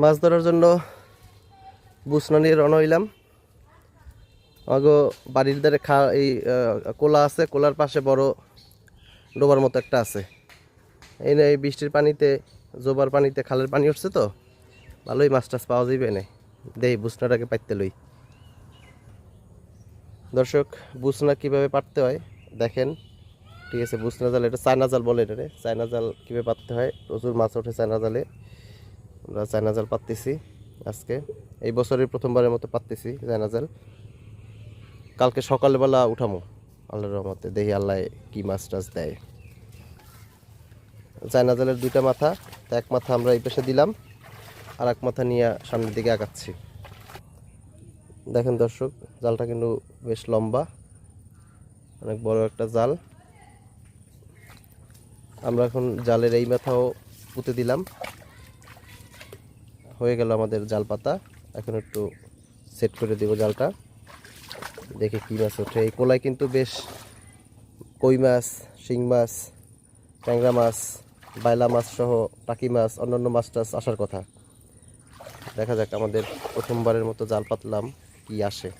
মাছ ধরার জন্য বুসনা নিয়ে রওনা হইলাম। আগো বাড়ির ধারে খা, এই কোলা আছে, কোলার পাশে বড় ডোবার মতো একটা আছে। এই এই বৃষ্টির পানিতে, জোবার পানিতে খালের পানি উঠছে তো, ভালোই মাছ টাছ পাওয়া যাবে না দেই, বুসনাটাকে পাইতে লই। দর্শক, বুসনা কীভাবে পারতে হয়, দেখেন। ঠিক আছে, বুসনা জাল, এটা চায়না জাল বলে এটারে। চায়না জাল কীভাবে পাততে হয়, প্রচুর মাছ ওঠে চায়না জালে। আমরা চায়না জাল পাততেছি আজকে। এই বছরের প্রথমবারের মতো পাততেছি চায়না জাল কালকে সকালবেলা উঠামো, আল্লাহর রহমতে। দেখি আল্লাহ কি মাছ টাছ দেয়। চায়না জালের দুইটা মাথা এক মাথা আমরা এই পেশে দিলাম আর এক মাথা নিয়ে সামনের দিকে আগাচ্ছি। দেখেন দর্শক, জালটা কিন্তু বেশ লম্বা, অনেক বড় একটা জাল। আমরা এখন জালের এই মাথাও পুঁতে দিলাম। হয়ে গেল আমাদের জাল পাতা এখন একটু সেট করে দেব জালটা। দেখে কী মাছ ওঠে। এই কোলায় কিন্তু বেশ কই মাছ, শিং মাছ, ট্যাংরা মাছ, বাইলা মাছ সহ টাকি মাছ, অন্যান্য মাছ টাছ আসার কথা। দেখা যাক আমাদের প্রথমবারের মতো জাল পাতলাম, কি আসে।